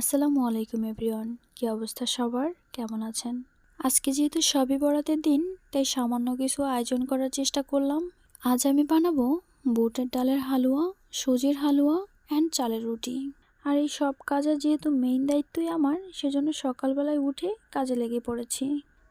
আসসালামু আলাইকুম, এভরিওয়ান। কী অবস্থা সবার? কেমন আছেন? আজকে যেহেতু সবই বরাতের দিন, তাই সামান্য কিছু আয়োজন করার চেষ্টা করলাম। আজ আমি বানাবো বুটের ডালের হালুয়া, সুজির হালুয়া অ্যান্ড চালের রুটি। আর এই সব কাজের যেহেতু মেইন দায়িত্বই আমার, সেজন্য সকালবেলায় উঠে কাজে লেগে পড়েছি।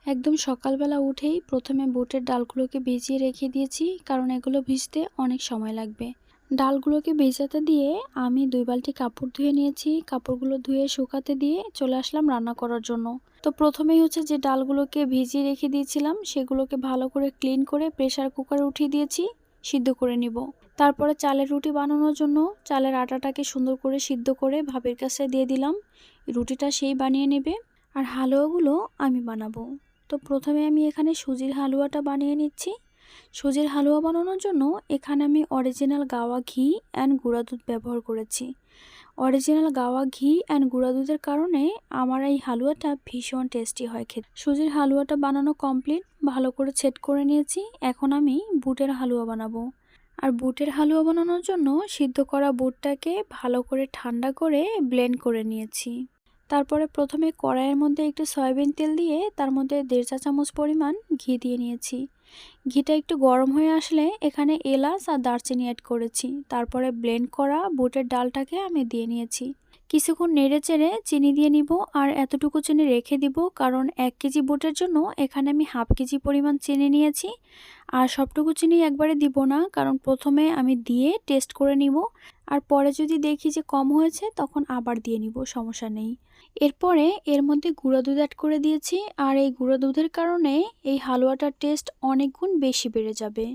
একদম সকালবেলা উঠেই প্রথমে বুটের ডালগুলোকে ভিজিয়ে রেখে দিয়েছি, কারণ এগুলো ভিজতে অনেক সময় লাগবে। ডালগুলোকে ভেজাতে দিয়ে আমি দুই বালতি কাপড় ধুয়ে নিয়েছি। কাপড়গুলো ধুয়ে শুকাতে দিয়ে চলে আসলাম রান্না করার জন্য। তো প্রথমেই হচ্ছে যে ডালগুলোকে ভিজিয়ে রেখে দিয়েছিলাম, সেগুলোকে ভালো করে ক্লিন করে প্রেসার কুকারে উঠিয়ে দিয়েছি, সিদ্ধ করে নিব। তারপরে চালের রুটি বানানোর জন্য চালের আটাটাকে সুন্দর করে সিদ্ধ করে ভাবের কাছে দিয়ে দিলাম। রুটিটা সেই বানিয়ে নেবে, আর হালুয়াগুলো আমি বানাবো। তো প্রথমে আমি এখানে সুজির হালুয়াটা বানিয়ে নিচ্ছি। সুজির হালুয়া বানানোর জন্য এখানে আমি অরিজিনাল গাওয়া ঘি অ্যান্ড গুঁড়া দুধ ব্যবহার করেছি। অরিজিনাল গাওয়া ঘি অ্যান্ড গুঁড়া দুধের কারণে আমার এই হালুয়াটা ভীষণ টেস্টি হয় খেতে। সুজির হালুয়াটা বানানো কমপ্লিট ভালো করে সেট করে নিয়েছি, এখন আমি বুটের হালুয়া বানাবো। আর বুটের হালুয়া বানানোর জন্য সিদ্ধ করা বুটটাকে ভালো করে ঠান্ডা করে ব্লেন্ড করে নিয়েছি। তারপরে প্রথমে কড়াইয়ের মধ্যে একটু সয়াবিন তেল দিয়ে তার মধ্যে দেড় চা চামচ পরিমাণ ঘি দিয়ে নিয়েছি। ঘিটা একটু গরম হয়ে আসলে এখানে এলাচ আর দারচিনি অ্যাড করেছি। তারপরে ব্লেন্ড করা বুটের ডালটাকে আমি দিয়ে নিয়েছি। কিছুক্ষণ নেড়ে চেড়ে চিনি দিয়ে নিব আর এতটুকু চিনি রেখে দিব, কারণ এক কেজি বুটের জন্য এখানে আমি হাফ কেজি পরিমাণ চিনি নিয়েছি। আর সবটুকু চিনি একবারে দিব না, কারণ প্রথমে আমি দিয়ে টেস্ট করে নিব আর পরে যদি দেখি যে কম হয়েছে তখন আবার দিয়ে নিব, সমস্যা নেই। এরপরে এর মধ্যে গুঁড়া দুধ অ্যাড করে দিয়েছি আর এই গুঁড়া দুধের কারণে এই হালুয়াটার টেস্ট অনেক গুণ বেশি বেড়ে যাবে।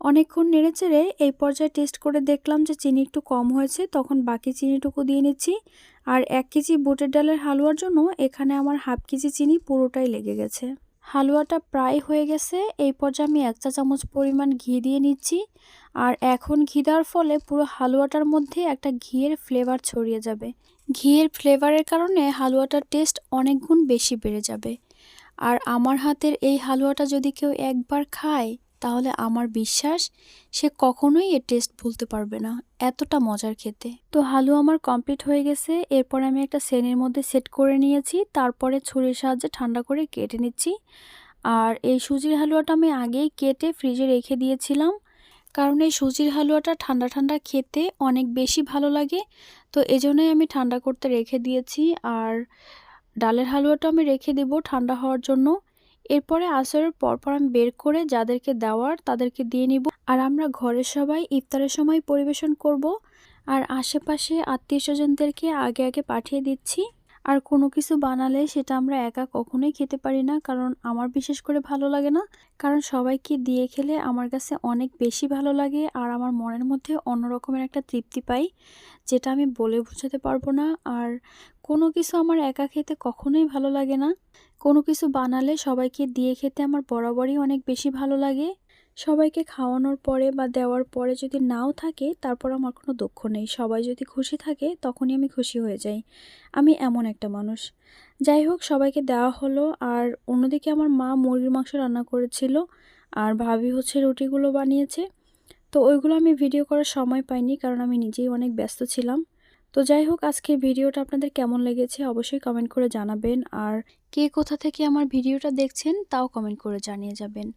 অনেকক্ষণ নেড়ে চেড়ে এই পর্যায়ে টেস্ট করে দেখলাম যে চিনি একটু কম হয়েছে, তখন বাকি চিনিটুকু দিয়ে নিচ্ছি। আর এক কেজি বুটের ডালের হালুয়ার জন্য এখানে আমার হাফ কেজি চিনি পুরোটাই লেগে গেছে। হালুয়াটা প্রায় হয়ে গেছে, এই পর্যায়ে আমি এক চা চামচ পরিমাণ ঘি দিয়ে নিচ্ছি। আর এখন ঘি দেওয়ার ফলে পুরো হালুয়াটার মধ্যে একটা ঘিয়ের ফ্লেভার ছড়িয়ে যাবে। ঘিয়ের ফ্লেভারের কারণে হালুয়াটার টেস্ট অনেক গুণ বেশি বেড়ে যাবে। আর আমার হাতের এই হালুয়াটা যদি কেউ একবার খায় তাহলে আমার বিশ্বাস, সে কখনোই এর টেস্ট ভুলতে পারবে না, এতটা মজার খেতে। তো হালুয়া আমার কমপ্লিট হয়ে গেছে, এরপর আমি একটা সেনের মধ্যে সেট করে নিয়েছি, তারপরে ছুরির সাহায্যে ঠান্ডা করে কেটে নিচ্ছি। আর এই সুজির হালুয়াটা আমি আগেই কেটে ফ্রিজে রেখে দিয়েছিলাম, কারণ এই সুজির হালুয়াটা ঠান্ডা ঠান্ডা খেতে অনেক বেশি ভালো লাগে, তো এজন্যই আমি ঠান্ডা করতে রেখে দিয়েছি। আর ডালের হালুয়াটা আমি রেখে দেবো ঠান্ডা হওয়ার জন্য। এরপরে আসরের পরপর আমি বের করে যাদেরকে দেওয়ার তাদেরকে দিয়ে নিব। আর আমরা ঘরের সবাই ইফতারের সময় পরিবেশন করব। আর আশেপাশে আত্মীয় স্বজনদেরকে আগে আগে পাঠিয়ে দিচ্ছি। আর কোনো কিছু বানালে সেটা আমরা একা কখনোই খেতে পারি না, কারণ আমার বিশেষ করে ভালো লাগে না। কারণ সবাইকে দিয়ে খেলে আমার কাছে অনেক বেশি ভালো লাগে আর আমার মনের মধ্যে অন্যরকমের একটা তৃপ্তি পাই, যেটা আমি বলে বোঝাতে পারব না। আর কোনো কিছু আমার একা খেতে কখনোই ভালো লাগে না। কোনো কিছু বানালে সবাইকে দিয়ে খেতে আমার বরাবরই অনেক বেশি ভালো লাগে। সবাইকে খাওয়ানোর পরে বা দেওয়ার পরে যদি নাও থাকে, তারপর আমার কোনো দুঃখ নেই। সবাই যদি খুশি থাকে, তখনই আমি খুশি হয়ে যাই। আমি এমন একটা মানুষ। যাই হোক, সবাইকে দেওয়া হলো। আর অন্যদিকে আমার মা মুরগির মাংস রান্না করেছিল আর ভাবি হচ্ছে রুটিগুলো বানিয়েছে। তো ওইগুলো আমি ভিডিও করার সময় পাইনি, কারণ আমি নিজেই অনেক ব্যস্ত ছিলাম। তো যাই হোক আজকে ভিডিওটা আপনাদের কেমন লেগেছে অবশ্যই কমেন্ট করে জানাবেন। আর কে কোথা থেকে আমার ভিডিওটা দেখছেন তাও কমেন্ট করে জানিয়ে যাবেন।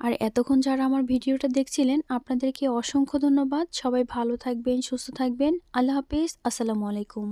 আর এতক্ষণ যারা আমার ভিডিওটা দেখছিলেন, আপনাদেরকে অসংখ্য ধন্যবাদ। সবাই ভালো থাকবেন, সুস্থ থাকবেন। আল্লাহ হাফিজ। আসসালামু আলাইকুম।